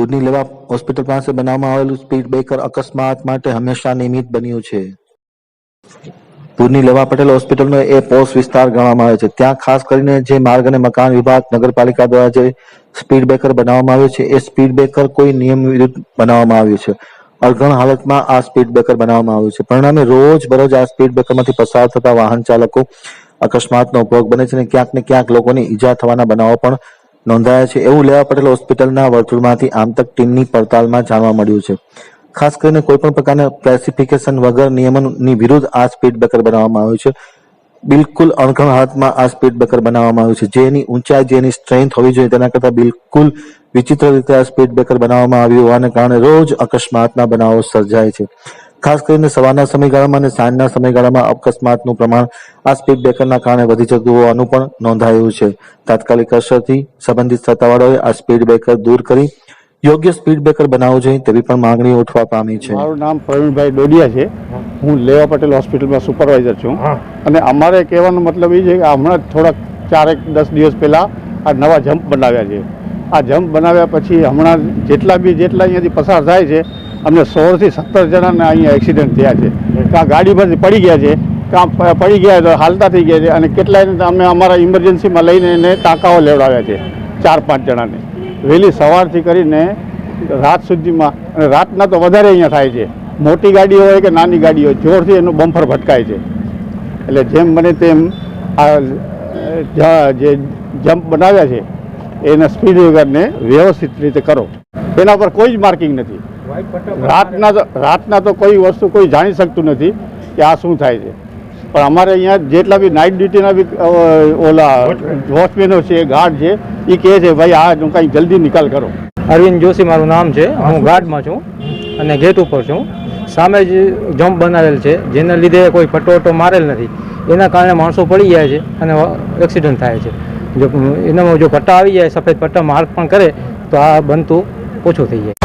દૂધની લેવા હોસ્પિટલ પાસે બનાવવામાં આવેલું સ્પીડ બ્રેકર અકસ્માત માટે હંમેશા નિયમિત બન્યું છે. દૂધની લેવા પટેલ હોસ્પિટલનો એ પોસ્ટ વિસ્તાર ગણવામાં આવે છે. ત્યાં ખાસ કરીને જે માર્ગ અને મકાન વિભાગ નગરપાલિકા દ્વારા જે સ્પીડ બ્રેકર બનાવવામાં આવ્યું છે, એ સ્પીડ બ્રેકર કોઈ નિયમ વિરુદ્ધ બનાવવામાં આવ્યું છે. અણઘણ હાલતમાં આ સ્પીડ બ્રેકર બનાવવામાં આવ્યું છે. પરિણામે રોજ બરોજ આ સ્પીડ બ્રેકરમાંથી પસાર થતા વાહન ચાલકો અકસ્માતનો ભોગ બને છે અને ક્યાંક ને ક્યાંક લોકોની ઈજા થવાના બનાવો પણ નોંધાયા છે. એવું લેવા પટેલ હોસ્પિટલના વર્તુળમાંથી આમતક ટીમની પડતાલમાં જાણવા મળ્યું છે. ખાસ કરીને કોઈ પણ પ્રકારના સ્પેસિફિકેશન વગર નિયમનની વિરુદ્ધ આ સ્પીડ બ્રેકર બનાવવામાં આવ્યું છે. બિલકુલ અણખણ હાથમાં આ સ્પીડ બ્રેકર બનાવવામાં આવ્યું છે. જેની ઊંચાઈ, જેની સ્ટ્રેન્થ હોવી જોઈએ તેના કરતાં બિલકુલ વિચિત્ર રીતે આ સ્પીડ બ્રેકર બનાવવામાં આવ્યું હોવાને કારણે રોજ અકસ્માતના બનાવો સર્જાય છે. ખાસ કરીને સવારના સમયગાળામાં અને સાંજના સમયગાળામાં અકસ્માતનું પ્રમાણ આ સ્પીડ બ્રેકરના કારણે વધી જતું હોવાનું પણ નોંધાયું છે. તાત્કાલિક અસરથી સંબંધિત સત્તાવાળાઓએ આ સ્પીડ બ્રેકર દૂર કરી યોગ્ય સ્પીડ બ્રેકર બનાવવું જોઈએ તેવી પણ માંગણી ઉઠવા પામી છે. મારું નામ પ્રવીણભાઈ ડોડિયા છે. હું લેવા પટેલ હોસ્પિટલમાં સુપરવાઇઝર છું. અને અમારે કહેવાનો મતલબ એ છે કે હમણાં થોડાક ચારેક દસ દિવસ પહેલાં આ નવા જમ્પ બનાવ્યા છે. આ જમ્પ બનાવ્યા પછી હમણાં જેટલા બી જેટલા અહીંયાથી પસાર થાય છે અમને સોળથી સત્તર જણાને અહીંયા એક્સિડન્ટ થયા છે. કાં ગાડીમાંથી પડી ગયા છે. કાં પડી ગયા તો હાલતા થઈ ગયા છે અને કેટલાયને અમે અમારા ઇમરજન્સીમાં લઈને એને ટાંકાઓ લેવડાવ્યા છે. ચાર, પાંચ જણાને. વહેલી સવારથી કરીને રાત સુધીમાં, અને રાતના તો વધારે અહીંયા થાય છે. મોટી ગાડી હોય કે નાની ગાડી હોય, જોરથી એનું બમ્ફર ભટકાય છે. એટલે જેમ બને તેમ આ જે જમ્પ બનાવ્યા છે, એના સ્પીડ વગરને વ્યવસ્થિત રીતે કરો. એના પર કોઈ જ માર્કિંગ નથી. રાતના તો રાતના તો કોઈ વસ્તુ કોઈ જાણી શકતું નથી કે આ શું થાય છે. પણ અમારે અહીંયા જેટલા બી નાઇટ ડ્યુટીના બી ઓલા વોચમેનો છે ગાર્ડ છે એ કહે છે, ભાઈ, આ કંઈ જલ્દી નિકાલ કરો. અરવિંદ જોશી મારું નામ છે. હું ગાર્ડમાં છું અને ગેટ ઉપર છું. સામે જ જમ્પ બનાવેલ છે, જેના લીધે કોઈ ફટોટો મારેલ નથી. એના કારણે માણસો પડી જાય છે અને એક્સિડન્ટ થાય છે. જો, એનામાં જો પટ્ટા આવી જાય, સફેદ પટ્ટા માર્ક પણ કરે, તો આ બનતું ઓછું થઈ જાય.